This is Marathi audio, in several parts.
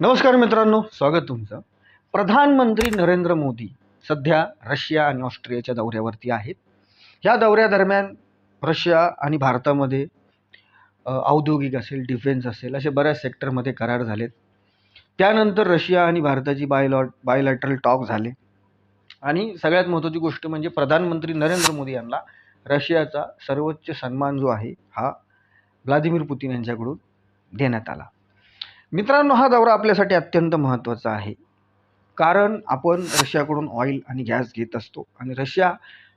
नमस्कार मित्रांनो स्वागत तुमचं. प्रधानमंत्री नरेंद्र मोदी सध्या रशिया आणि ऑस्ट्रियाच्या दौऱ्यावरती आहेत. ह्या दौऱ्यादरम्यान रशिया आणि भारतामध्ये औद्योगिक असेल डिफेन्स असेल असे बऱ्याच सेक्टरमध्ये करार झालेत. त्यानंतर रशिया आणि भारताची बायलॉट बायलॅटरल टॉक झाले. आणि सगळ्यात महत्त्वाची गोष्ट म्हणजे प्रधानमंत्री नरेंद्र मोदी यांना रशियाचा सर्वोच्च सन्मान जो आहे हा व्लादिमीर पुतीन यांच्याकडून देण्यात आला. मित्रांनो हा दौरा आपल्यासाठी अत्यंत महत्त्वाचा आहे. कारण आपण रशियाकडून ऑइल आणि गॅस घेत असतो. आणि रशिया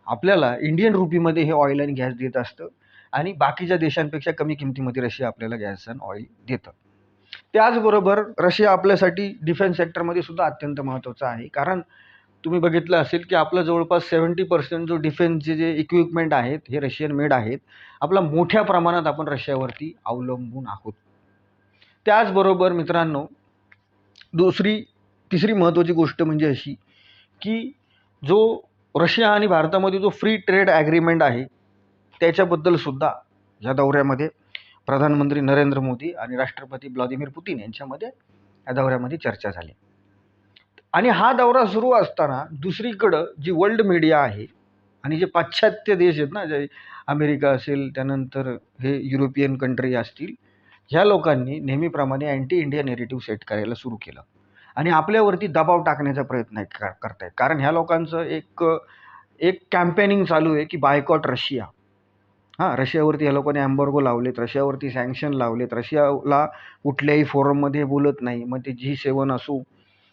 आपल्याला इंडियन रुपीमध्ये हे ऑइल आणि गॅस देत असतं. आणि बाकीच्या देशांपेक्षा कमी किमतीमध्ये रशिया आपल्याला गॅस आणि ऑइल देतं. त्याचबरोबर रशिया आपल्यासाठी डिफेन्स सेक्टरमध्ये सुद्धा अत्यंत महत्त्वाचं आहे. कारण तुम्ही बघितलं असेल की आपलं जवळपास सेवन्टी पर्सेंट जो डिफेन्सचे जे इक्विपमेंट आहेत हे रशियन मेड आहेत. आपला मोठ्या प्रमाणात आपण रशियावरती अवलंबून आहोत. त्याचबरोबर मित्रांनो दुसरी तिसरी महत्त्वाची गोष्ट म्हणजे अशी की जो रशिया आणि भारतामध्ये जो फ्री ट्रेड ॲग्रीमेंट आहे त्याच्याबद्दलसुद्धा या दौऱ्यामध्ये प्रधानमंत्री नरेंद्र मोदी आणि राष्ट्रपती व्लादिमीर पुतीन यांच्यामध्ये या दौऱ्यामध्ये चर्चा झाली. आणि हा दौरा सुरू असताना दुसरीकडं जी वर्ल्ड मीडिया आहे आणि जे पाश्चात्य देश आहेत ना जे अमेरिका असेल त्यानंतर हे युरोपियन कंट्री असतील ह्या लोकांनी नेहमीप्रमाणे अँटी इंडिया नेरेटिव्ह सेट करायला सुरू केलं. आणि आपल्यावरती दबाव टाकण्याचा प्रयत्न करत करतायत. कारण ह्या लोकांचं एक एक कॅम्पेनिंग चालू आहे की बायकॉट रशिया. हां रशियावरती ह्या लोकांनी अँबर्गो लावलेत रशियावरती सँक्शन लावलेत. रशियाला कुठल्याही फोरममध्ये बोलत नाही. मग ते जी सेवन असो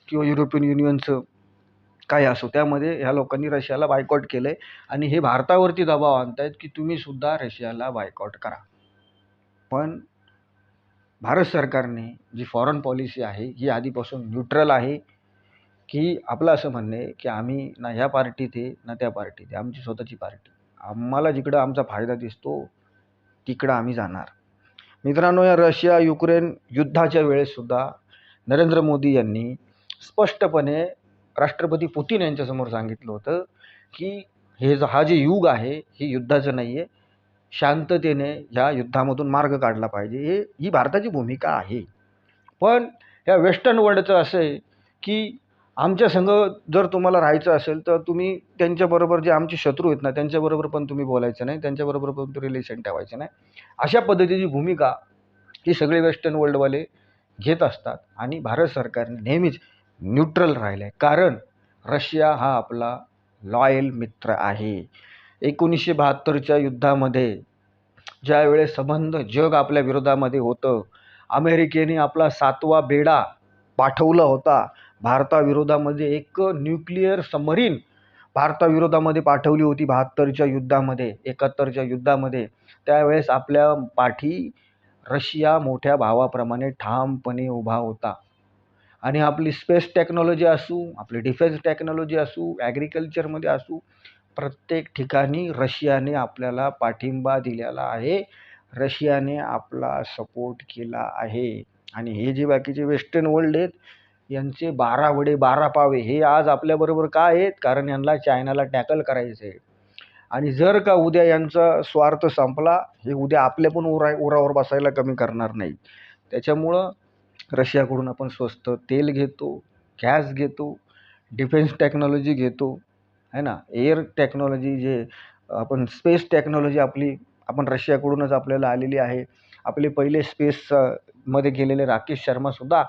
किंवा युरोपियन युनियनचं काय असो त्यामध्ये ह्या लोकांनी रशियाला बायकॉट केलं आहे आणि हे भारतावरती दबाव आणत आहेत की तुम्हीसुद्धा रशियाला बायकॉट करा. पण भारत सरकारने जी फॉरेन पॉलिसी आहे ही आधीपासून न्यूट्रल आहे की आपलं असं म्हणणं आहे की आम्ही ना ह्या पार्टीत आहे ना त्या पार्टीत आहे आमची स्वतःची पार्टी आम्हाला जिकडं आमचा फायदा दिसतो तिकडं आम्ही जाणार. मित्रांनो या रशिया युक्रेन युद्धाच्या वेळेससुद्धा नरेंद्र मोदी यांनी स्पष्टपणे राष्ट्रपती पुतीन यांच्यासमोर सांगितलं होतं की हे ज हा जे युग आहे हे युद्धाचं नाही आहे शांततेने ह्या युद्धामधून मार्ग काढला पाहिजे. हे ही भारताची भूमिका आहे. पण ह्या वेस्टर्न वर्ल्डचं असं आहे की आमच्या संघ जर तुम्हाला राहायचं असेल तर तुम्ही त्यांच्याबरोबर जे आमचे शत्रू आहेत ना त्यांच्याबरोबर पण तुम्ही बोलायचं नाही त्यांच्याबरोबर पण तुम्ही रिलेशन ठेवायचं नाही. अशा पद्धतीची भूमिका ही सगळे वेस्टर्न वर्ल्डवाले घेत असतात आणि भारत सरकारने नेहमीच न्यूट्रल राहिलं आहे कारण रशिया हा आपला लॉयल मित्र आहे. एकोणीसशे बहात्तरच्या युद्धामध्ये ज्यावेळेस संबंध जग आपल्या विरोधामध्ये होतं अमेरिकेने आपला सातवा बेडा पाठवला होता. भारताविरोधामध्ये एक न्यूक्लिअर समरीन भारताविरोधामध्ये पाठवली होती बहात्तरच्या युद्धामध्ये एकाहत्तरच्या युद्धामध्ये. त्यावेळेस आपल्या पाठी रशिया मोठ्या भावाप्रमाणे ठामपणे उभा होता. आणि आपली स्पेस टेक्नॉलॉजी असू आपली डिफेन्स टेक्नॉलॉजी असू ॲग्रिकल्चरमध्ये असू प्रत्येक ठिकाणी रशियाने आपल्याला पाठिंबा दिलेला आहे. रशियाने आपला सपोर्ट केला आहे. आणि हे जे बाकीचे वेस्टर्न वर्ल्ड आहेत यांचे बारा वडे बारा पावे हे आज आपल्याबरोबर का आहेत? कारण यांना चायनाला टॅकल करायचं आहे. आणि जर का उद्या यांचा स्वार्थ संपला हे उद्या आपल्या पण उरा उरावर बसायला कमी करणार नाही. त्याच्यामुळं रशियाकडून आपण स्वस्त तेल घेतो गॅस घेतो डिफेन्स टेक्नॉलॉजी घेतो है ना? एअर टेक्नॉलॉजी जे आपण स्पेस टेक्नॉलॉजी आपली आपण रशियाकडूनच आपल्याला आलेली आहे. आपले पहिले स्पेस मध्ये गेलेले राकेश शर्मासुद्धा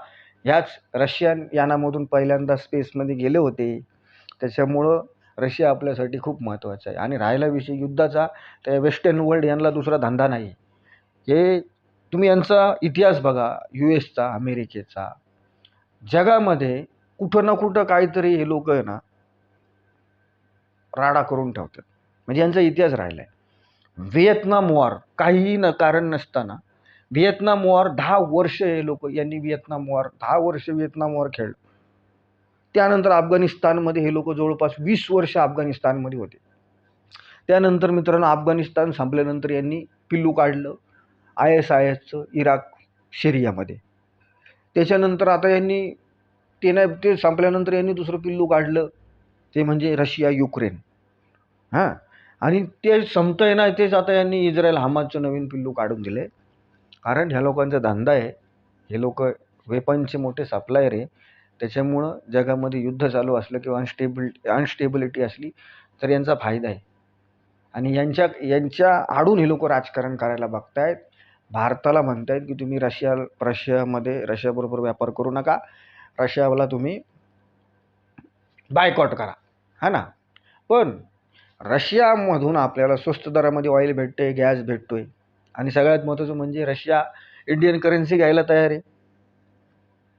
ह्याच रशियन यानामधून पहिल्यांदा स्पेसमध्ये गेले होते. त्याच्यामुळं रशिया आपल्यासाठी खूप महत्त्वाचं आहे. आणि राहिला विषय युद्धाचा तर वेस्टर्न वर्ल्ड यांना दुसरा धंदा नाही. हे तुम्ही यांचा इतिहास बघा यू एसचा अमेरिकेचा. जगामध्ये कुठं ना कुठं काहीतरी हे लोक आहे ना राडा करून ठेवतात. म्हणजे यांचा इतिहास राहिला आहे व्हिएतनाम वॉर काहीही न कारण नसताना व्हिएतनाम वॉर दहा वर्ष हे लोक यांनी व्हिएतनाम वॉर दहा वर्ष व्हिएतनाम वॉर खेळलं. त्यानंतर अफगाणिस्तानमध्ये हे लोक जवळपास वीस वर्ष अफगाणिस्तानमध्ये होते. त्यानंतर मित्रांनो अफगाणिस्तान संपल्यानंतर यांनी पिल्लू काढलं आय एस आय एसचं इराक सिरियामध्ये. त्याच्यानंतर आता यांनी ते नाही ते संपल्यानंतर यांनी दुसरं पिल्लू काढलं. ते म्हणजे रशिया युक्रेन. हां? आणि ते संपतं आहे ना तेच आता यांनी इस्रायल हमासचं नवीन पिल्लू काढून दिले. कारण ह्या लोकांचा धंदा आहे. हे लोक वेपनचे मोठे सप्लायर आहे. त्याच्यामुळं जगामध्ये युद्ध चालू असलं किंवा अनस्टेबिल अनस्टेबिलिटी असली तर यांचा फायदा आहे. आणि यांच्या यांच्या आडून हे लोक राजकारण करायला बघतायत. भारताला म्हणतायत की तुम्ही रशिया रशियामध्ये रशियाबरोबर व्यापार करू नका. रशियाला तुम्ही बायकॉट करा. हा ना? पण रशियामधून आपल्याला स्वस्त दरामध्ये ऑइल आहे गॅस भेटतो आहे आणि सगळ्यात महत्त्वाचं म्हणजे रशिया इंडियन करन्सी घ्यायला तयार आहे.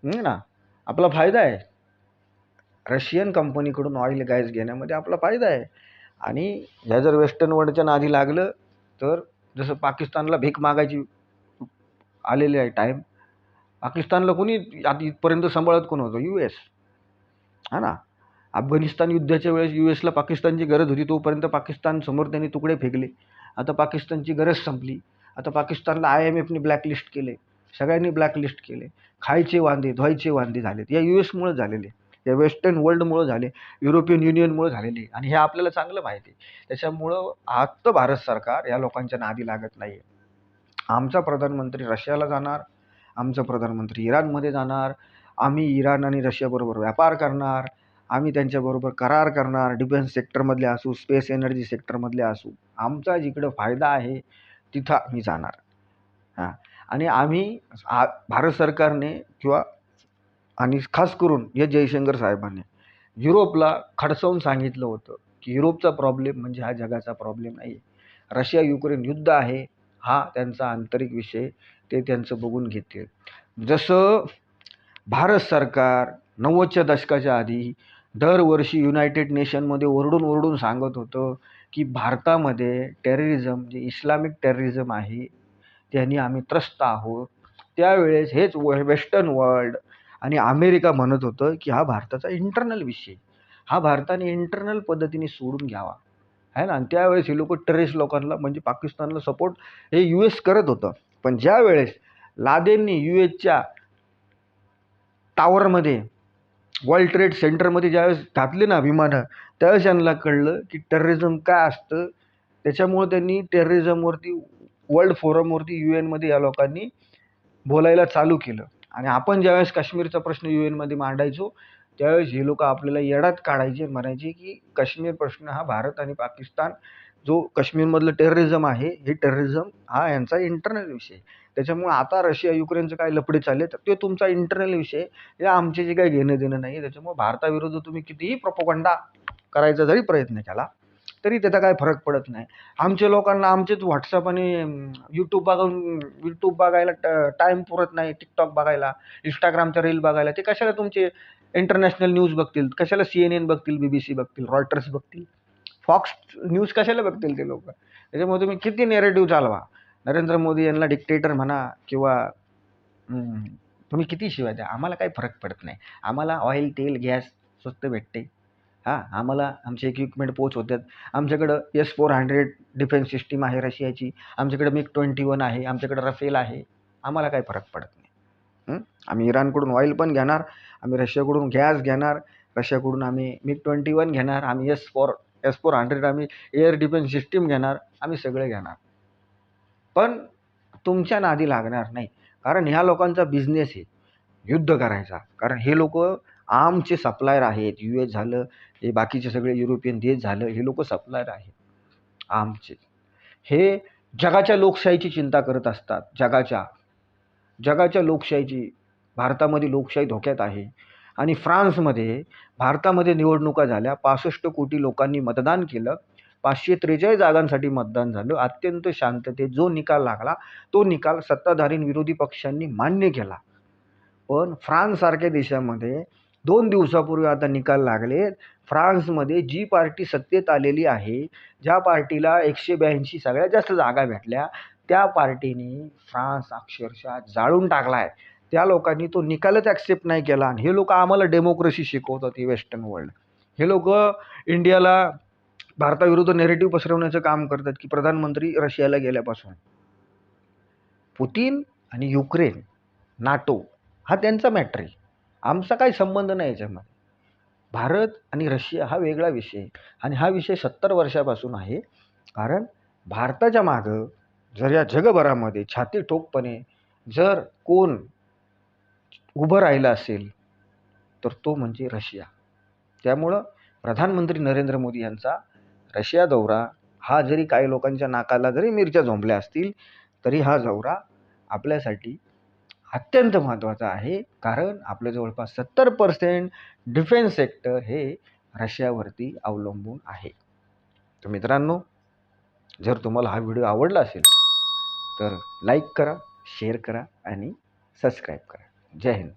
ना? आपला फायदा आहे. रशियन कंपनीकडून ऑइल गॅस घेण्यामध्ये आपला फायदा आहे. आणि ह्या जर वेस्टर्न वर्ल्डच्या नादी लागलं तर जसं पाकिस्तानला भीक मागायची आलेली आहे टाईम पाकिस्तानला कोणी आता इथपर्यंत सांभाळत कोण होतं? यू एस हा ना? अफगाणिस्तान युद्धाच्या वेळेस यू एसला पाकिस्तानची गरज होती तोपर्यंत पाकिस्तान समोर त्यांनी तुकडे फेकले. आता पाकिस्तानची गरज संपली. आता पाकिस्तानला आय एम एफने ब्लॅकलिस्ट केले. सगळ्यांनी ब्लॅकलिस्ट केले. खायचे वांदे धुवायचे वांदे झालेत. या यू एसमुळं झालेले. या वेस्टर्न वर्ल्डमुळं झाले. युरोपियन युनियनमुळं झालेले. आणि हे आपल्याला चांगलं माहिती आहे. त्याच्यामुळं आत्ता भारत सरकार या लोकांच्या नादी लागत नाही आहे आमचा प्रधानमंत्री रशियाला जाणार. आमचा प्रधानमंत्री इराणमध्ये जाणार. आम्ही इराण आणि रशियाबरोबर व्यापार करणार. आम्ही त्यांच्याबरोबर करार करणार डिफेन्स सेक्टरमधले असू स्पेस एनर्जी सेक्टरमधले असू. आमचा जिकडं फायदा आहे तिथं आम्ही जाणार. हां. आणि आम्ही आ भारत सरकारने किंवा आणि खास करून या जयशंकर साहेबांनी युरोपला खडसावून सांगितलं होतं की युरोपचा प्रॉब्लेम म्हणजे हा जगाचा प्रॉब्लेम नाही आहे रशिया युक्रेन युद्ध आहे हा त्यांचा आंतरिक विषय ते त्यांचं बघून घेतील. जसं भारत सरकार नव्वदच्या दशकाच्या आधी दरवर्षी युनायटेड नेशनमध्ये ओरडून ओरडून सांगत होतं की भारतामध्ये टेररिझम जे इस्लामिक टेररिझम आहे त्यांनी आम्ही त्रस्त आहोत. त्यावेळेस हेच व वेस्टर्न वर्ल्ड आणि अमेरिका म्हणत होतं की हा भारताचा इंटरनल विषय. हा भारताने इंटरनल पद्धतीने सोडून घ्यावा. आहे ना? आणि त्यावेळेस हे लोक टेररिस्ट लोकांना म्हणजे पाकिस्तानला सपोर्ट हे यू एस करत होतं. पण ज्यावेळेस लादेननी यू एसच्या टावरमध्ये वर्ल्ड ट्रेड सेंटरमध्ये ज्यावेळेस घातले ना विमानं त्यावेळेस यांना कळलं की टेररिझम काय असतं. त्याच्यामुळं त्यांनी टेररिझमवरती वर्ल्ड फोरमवरती यू एनमध्ये या लोकांनी बोलायला चालू केलं. आणि आपण ज्यावेळेस काश्मीरचा प्रश्न यू एनमध्ये मांडायचो त्यावेळेस हे लोक आपल्याला येड्यात काढायचे म्हणायचे की काश्मीर प्रश्न हा भारत आणि पाकिस्तान जो काश्मीरमधलं टेररिझम आहे हे टेररिझम हा यांचा इंटरनल विषय त्याच्यामुळे आता रशिया युक्रेनचं काय लफडे चालले तर ते तुमचा इंटरनल विषय हे आमचे जे काही घेणं देणं नाही त्याच्यामुळे भारताविरुद्ध तुम्ही कितीही प्रोपोगंडा करायचा जरी प्रयत्न केला तरी त्याचा काय फरक पडत नाही. आमच्या लोकांना आमचेच व्हॉट्सअप आणि यूट्यूब बघून यूट्यूब बघायला टाईम पुरत नाही टिकटॉक बघायला इंस्टाग्रामच्या रील बघायला ते कशाला तुमचे इंटरनॅशनल न्यूज बघतील? कशाला सी एन एन बघतील बी बी सी बघतील रॉयटर्स बघतील? फॉक्स न्यूज कशाला बघतील ते लोक? त्याच्यामुळे तुम्ही किती नेरेटिव्ह चालवा? नरेंद्र मोदी यांना डिक्टेटर म्हणा किंवा तुम्ही किती शिवाय द्या. आम्हाला काही फरक पडत नाही. आम्हाला ऑइल तेल गॅस स्वस्त भेटते. हां आम्हाला आमचे इक्विपमेंट पोच होतात आमच्याकडं S four hundred defence system आहे रशियाची. आमच्याकडं मिग ट्वेंटी वन आहे. आमच्याकडं रफेल आहे. आम्हाला काही फरक पडत नाही. आम्ही इराणकडून ऑइल पण घेणार. आम्ही रशियाकडून गॅस घेणार. रशियाकडून आम्ही मिग ट्वेंटी वन घेणार. आम्ही S four S four hundred आम्ही एअर डिफेन्स सिस्टीम घेणार. आम्ही सगळे घेणार. पण तुमच्या नादी लागणार नाही. कारण ह्या लोकांचा बिझनेस आहे. युद्ध करायचा. कारण हे लोक आमचे सप्लायर आहेत. यू एस झालं हे बाकीचे सगळे युरोपियन देश झालं हे लोक सप्लायर आहेत. आमचे. हे जगाच्या लोकशाहीची चिंता करत असतात. जगाच्या. जगाच्या लोकशाहीची भारतामध्ये लोकशाही धोक्यात आहे. आणि फ्रान्समध्ये भारतामध्ये निवडणुका झाल्या. पासष्ट कोटी लोकांनी मतदान केलं. पाचशे त्रेचाळीस जागांसाठी मतदान झालं. अत्यंत शांततेत जो निकाल लागला तो निकाल सत्ताधारी विरोधी पक्षांनी मान्य केला. पण फ्रान्ससारख्या देशामध्ये दोन दिवसापूर्वी आता निकाल लागले फ्रान्समध्ये जी पार्टी सत्तेत आलेली आहे ज्या पार्टीला एकशे ब्याऐंशी सगळ्यात जास्त जागा भेटल्या त्या पार्टीने फ्रान्स अक्षरशः जाळून टाकला आहे त्या लोकांनी तो निकालच ॲक्सेप्ट नाही केला. आणि हे लोक आम्हाला डेमोक्रेसी शिकवतात ही वेस्टर्न वर्ल्ड हे लोक इंडियाला भारताविरुद्ध नेरेटिव्ह पसरवण्याचं काम करतात की प्रधानमंत्री रशियाला गेल्यापासून. पुतीन आणि युक्रेन नाटो हा त्यांचा मॅटर आहे. आमचा काही संबंध नाही याच्यामध्ये. भारत आणि रशिया हा वेगळा विषय आणि हा विषय सत्तर वर्षापासून आहे. कारण भारताच्या मागं जर या जगभरामध्ये छाती ठोकपणे जर कोण उभं राहिलं असेल तर तो म्हणजे रशिया. त्यामुळं प्रधानमंत्री नरेंद्र मोदी यांचा रशिया दौरा हा जरी काही लोकांच्या नाकाला जरी मिरच्या झोंबल्या असतील तरी हा दौरा आपल्यासाठी अत्यंत महत्त्वाचा आहे. कारण आपलं जवळपास सत्तर पर्सेंट डिफेन्स सेक्टर हे रशियावरती अवलंबून आहे. तर मित्रांनो जर तुम्हाला हा व्हिडिओ आवडला असेल तर लाईक करा शेअर करा आणि सबस्क्राईब करा. जय हिंद.